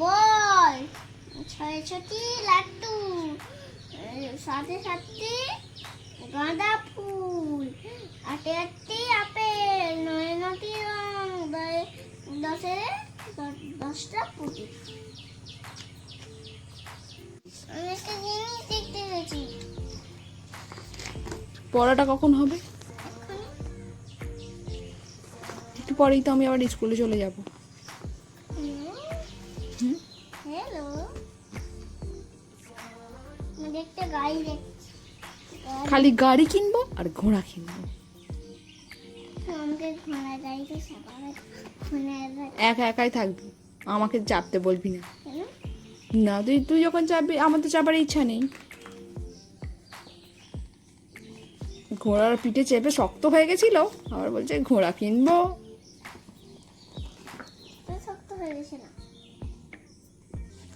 বল। ছয় ছটি লাড্ডু সাথে সাথে গাঁদা ফুল আটে আটটি আপেল নয় নটি রং দশে দশটা পুটি। আমি একটা জিনিস দেখতে পেয়েছি। পড়াটা কখন হবে? একটু পরেই তো আমি আবার স্কুলে চলে যাব। খালি গাড়ি কিনবো আর ঘোড়া কিনবো। একা একাই থাকবি আমাকে চাপতে বলবি না। না তুই তুই যখন চাপবি আমার তো চাপার ইচ্ছা নেই। ঘোড়ার পিঠে চেপে শক্ত হয়ে গেছিল আবার বলছে ঘোড়া কিনবো।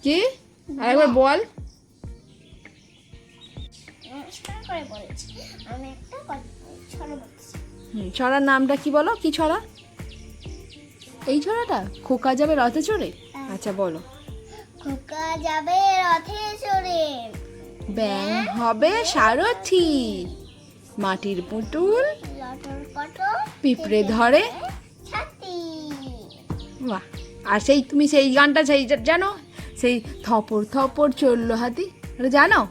কি? আর একবার বল। নমস্কার করে বলেছি। আমি একটা ছড়া বলছি। হুম, ছড়ার নামটা কি বলো? কি ছড়া? এই ছড়াটা? খোকা যাবে রথে চড়ে? আচ্ছা বলো। খোকা যাবে রথে চড়ে। ব্যাং হবে সারথি। মাটির পুতুল পিঁপড়ে ধরে। বাহ। আর সেই তুমি সেই গানটা সেই জানো? সেই থপর থপর চলল হাতি। জানো?